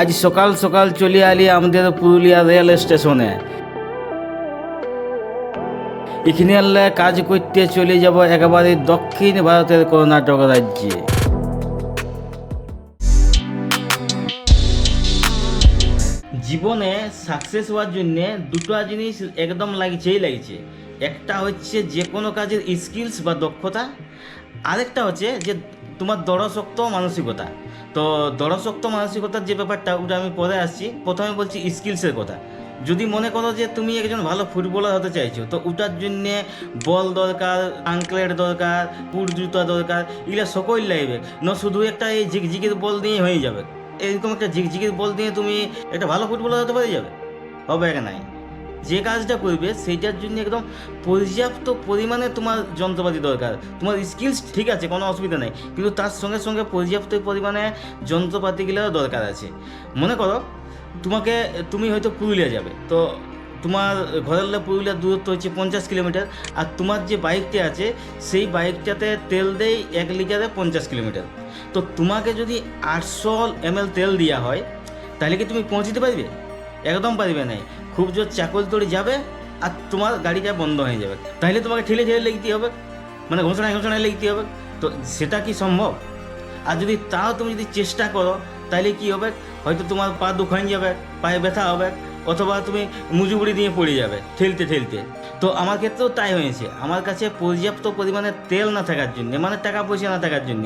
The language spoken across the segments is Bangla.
আজ সকাল সকাল চলে আলি আমাদের পুরুলিয়া রেল স্টেশনে। এখানে আনলে কাজ করতে চলে যাব একেবারে দক্ষিণ ভারতের কর্ণাটক রাজ্যে। জীবনে সাকসেস হওয়ার জন্য দুটো জিনিস একদম লাগছেই লাগছে। একটা হচ্ছে যে কোনো কাজের স্কিলস বা দক্ষতা, আরেকটা হচ্ছে যে তোমার দৃঢ়শক্ত মানসিকতা। তো দৃঢ়শক্ত মানসিকতার যে ব্যাপারটা, ওটা আমি পরে আসছি। প্রথমে বলছি স্কিলসের কথা। যদি মনে করো যে তুমি একজন ভালো ফুটবলার হতে চাইছো, তো ওটার জন্যে বল দরকার আঙ্কলেট দরকার, পুর জুতা দরকার, এগুলো সকল লাগবে না শুধু একটা এই ঝিকঝিকির বল দিয়ে হয়ে যাবে। এরকম একটা ঝিকঝিকির বল দিয়ে তুমি একটা ভালো ফুটবলার হতে পারে যাবে? হবে নাই। যে কাজটা করবে সেইটার জন্য একদম পর্যাপ্ত পরিমাণে তোমার যন্ত্রপাতি দরকার। তোমার স্কিলস ঠিক আছে, কোনো অসুবিধা নেই। কিন্তু তার সঙ্গে সঙ্গে পর্যাপ্ত পরিমাণে যন্ত্রপাতিগুলোও দরকার আছে। মনে করো, তোমাকে, তুমি হয়তো পুরুলিয়া যাবে। তো তোমার ঘরের পুরুলিয়ার দূরত্ব হচ্ছে পঞ্চাশ কিলোমিটার। আর তোমার যে বাইকটি আছে, সেই বাইকটাতে তেল দেয় এক লিটারে পঞ্চাশ কিলোমিটার। তো তোমাকে যদি আটশো এমএল তেল দেওয়া হয়, তাহলে কি তুমি পৌঁছতে পারবে? একদম পারবে না খুব জোর চাকল তড়ি যাবে আর তোমার গাড়িটা বন্ধ হয়ে যাবে। তাহলে তোমাকে ঠেলে ঠেলে লিখতে হবে। মানে ঘোষণায় ঘোষণায় লিখতে হবে। তো সেটা কি সম্ভব? আর যদি তাও তুমি যদি চেষ্টা করো তাহলে কি হবে? হয়তো তোমার পা দুখান যাবে, পায়ে ব্যথা হবে, অথবা তুমি মুজুবুড়ি দিয়ে পড়ে যাবে, ঠেলতে ঠেলতে। তো আমার ক্ষেত্রেও তাই হয়েছে। আমার কাছে পর্যাপ্ত পরিমাণে তেল না থাকার জন্য মানে টাকা পয়সা না থাকার জন্য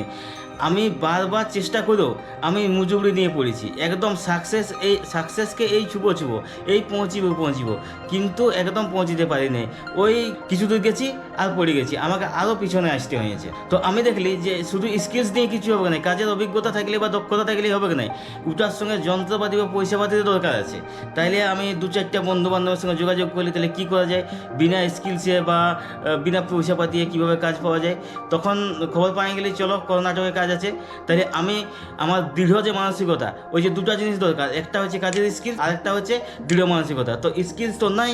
আমি বারবার চেষ্টা করেও আমি মুজুবড়ি নিয়ে পড়েছি। একদম সাকসেস এই সাকসেসকে এই ছুবো ছুবো, এই পৌঁছিব পৌঁছিব। কিন্তু একদম পৌঁছিতে পারিনি। ওই কিছু দূর গেছি আর পড়ে গেছি। আমাকে আরও পিছনে আসতে হয়েছে। তো আমি দেখলি যে শুধু স্কিলস দিয়ে কিছু হবে না, কাজের অভিজ্ঞতা থাকলে বা দক্ষতা থাকলেই হবে না। ওটার সঙ্গে যন্ত্রপাতি বা পয়সাপাতির দরকার আছে। তাইলে আমি দু চারটা বন্ধু বান্ধবের সঙ্গে যোগাযোগ করলি তাহলে কী করা যায়? বিনা স্কিলসে বা বিনা পয়সাপাতি কীভাবে কাজ পাওয়া যায়? তখন খবর পাই গেলে চলো কর্ণাটকে কাজ আছে তাহলে আমি আমার দৃঢ় যে মানসিকতা, ওই যে দুটো জিনিস দরকার, একটা হচ্ছে কাজের স্কিল আর একটা হচ্ছে দৃঢ় মানসিকতা। তো স্কিলস তো নাই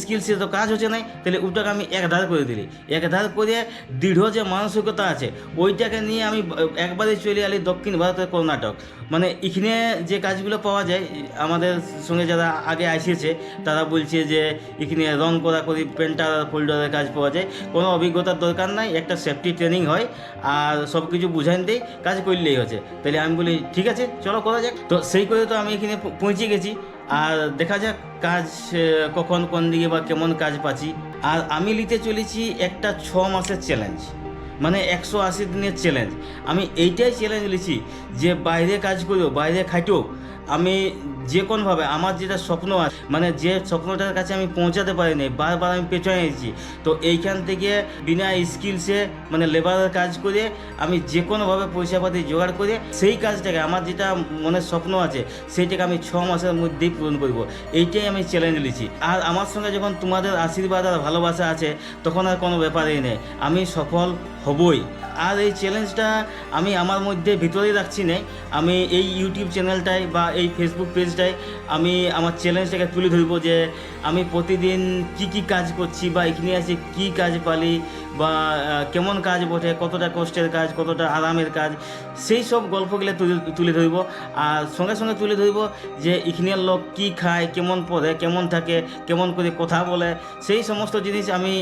স্কিলসে তো কাজ হচ্ছে নাই, তাহলে ওটাকে আমি এক ধার করে দিলি। এক ধার করে দৃঢ় যে মানসিকতা আছে, ওইটাকে নিয়ে আমি একবারে চলে আলি দক্ষিণ ভারতের কর্ণাটক। মানে এখানে যে কাজগুলো পাওয়া যায়, আমাদের সঙ্গে যারা আগে আসিয়েছে, তারা বলছে যে এখানে রং করা করি পেন্টার ফোল্ডারের কাজ পাওয়া যায়। কোনো অভিজ্ঞতার দরকার নাই, একটা সেফটি ট্রেনিং হয়, আর সব কিছু বুঝাইন দেয় কাজ করলেই হচ্ছে। তাহলে আমি বলি, ঠিক আছে, চলো করা যাক। তো সেই করে তো আমি এখানে পৌঁছে গেছি। আর দেখা যাক কাজ কখন, কোন দিকে বা কেমন কাজ পাচ্ছি। আর আমি নিতে চলেছি একটা ছ মাসের চ্যালেঞ্জ মানে একশো আশি দিনের চ্যালেঞ্জ আমি এইটাই চ্যালেঞ্জ নিয়েছি যে বাইরে কাজ করো বাইরে খাইটো আমি যে কোনোভাবে আমার যেটা স্বপ্ন আছে মানে যে স্বপ্নটার কাছে আমি পৌঁছাতে পারিনি, বারবার আমি পেছনে এসেছি। তো এইখান থেকে বিনা স্কিলসে মানে লেবারের কাজ করে আমি যে কোনোভাবে পয়সাপাতি জোগাড় করে সেই কাজটাকে, আমার যেটা মনের স্বপ্ন আছে, সেইটাকে আমি ছ মাসের মধ্যেই পূরণ করব। এইটাই আমি চ্যালেঞ্জ নিয়েছি। আর আমার সঙ্গে যখন তোমাদের আশীর্বাদ আর ভালোবাসা আছে, তখন আর কোনো ব্যাপারই নেই। আমি সফল হবই। আর এই চ্যালেঞ্জটা আমি আমার মধ্যে ভিতরেই রাখছি না। আমি এই ইউটিউব চ্যানেলটায় বা এই ফেসবুক পেজটায় আমি আমার চ্যালেঞ্জটাকে তুলে ধরবো যে আমি প্রতিদিন কি কি কাজ করছি বা এখানে আছে কি কাজ পালি বা কেমন কাজ বটে, কতটা কষ্টের কাজ, কতটা আরামের কাজ, সেই সব গল্পগুলো তুলে ধরবো। আর সঙ্গে সঙ্গে তুলে ধরবো যে এখানের লোক কি খায়, কেমন পড়ে, কেমন থাকে, কেমন করে কথা বলে, সেই সমস্ত জিনিস আমি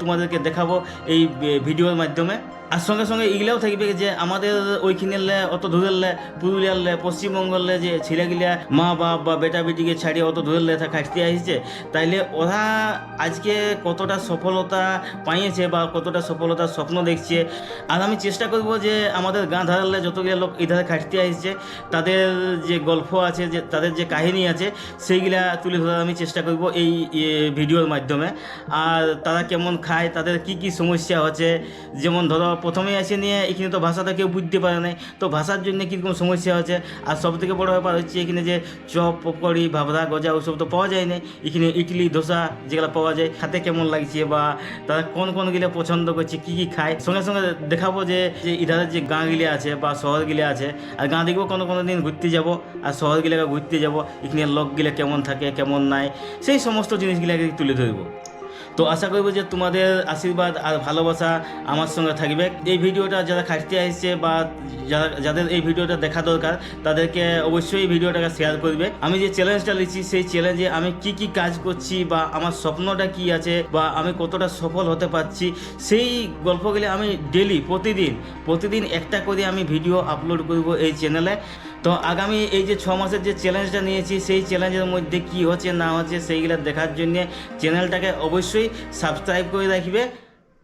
তোমাদেরকে দেখাবো এই ভিডিওর মাধ্যমে। আর সঙ্গে সঙ্গে এগুলাও থাকবে যে আমাদের ওইখানেরলে অত দূরেরলে পুরুলিয়ারলে পশ্চিমবঙ্গলে যে ছেলেগুলা মা বাপ বা বেটা বেটিকে ছাড়িয়ে অত দূরেরলে খাটতে আসছে, তাইলে ওরা আজকে কতটা সফলতা পাইয়েছে বা কতটা সফলতার স্বপ্ন দেখছে। আর আমি চেষ্টা করব যে আমাদের গাঁ ধারালে যতগুলো লোক এধারে খাটতে আসছে, তাদের যে গল্প আছে, যে তাদের যে কাহিনী আছে, সেইগুলা তুলে ধরার আমি চেষ্টা করব এই ভিডিওর মাধ্যমে। আর তারা কেমন খায়, তাদের কি কি সমস্যা হচ্ছে, যেমন ধরো প্রথমে এসে নিয়ে এখানে তো ভাষাটা কেউ বুঝতে পারে না তো ভাষার জন্য কীরকম সমস্যা হচ্ছে? আর সব থেকে বড় ব্যাপার হচ্ছে এখানে যে চপ, পকড়ি, ভাবরা, গজা, ওসব তো পাওয়া যায় না এখানে ইডলি ধোসা যেগুলো পাওয়া যায়, খাতে কেমন লাগছে বা তারা কোন কোন কোনগুলো পছন্দ করছে, কী কী খায়? সঙ্গে সঙ্গে দেখাবো যে যে ইধারের যে গাঁগুলি আছে বা শহর শহরগুলি আছে, আর গাঁ দেখব কোনো কোনো দিন ঘুরতে যাব, আর শহর শহরগুলোকে ঘুরতে যাব, এখানে লোকগুলো কেমন থাকে, কেমন নাই, সেই সমস্ত জিনিসগুলোকে তুলে ধরবো। তো আশা করব যে তোমাদের আশীর্বাদ আর ভালোবাসা আমার সঙ্গে থাকবে। এই ভিডিওটা যারা খাটতে আসছে বা যারা, যাদের এই ভিডিওটা দেখা দরকার, তাদেরকে অবশ্যই এই ভিডিওটাকে শেয়ার করবে। আমি যে চ্যালেঞ্জটা নিচ্ছি, সেই চ্যালেঞ্জে আমি কি কি কাজ করছি বা আমার স্বপ্নটা কি আছে বা আমি কতটা সফল হতে পারছি, সেই গল্পগুলি আমি ডেলি প্রতিদিন প্রতিদিন একটা করে আমি ভিডিও আপলোড করব এই চ্যানেলে তো আগামী এই যে ছ মাসের যে চ্যালেঞ্জটা নিয়েছি, সেই চ্যালেঞ্জের মধ্যে কি হচ্ছে, না হচ্ছে, সেইগুলো দেখার জন্য চ্যানেলটাকে অবশ্যই সাবস্ক্রাইব করে রাখবে।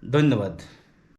ধন্যবাদ।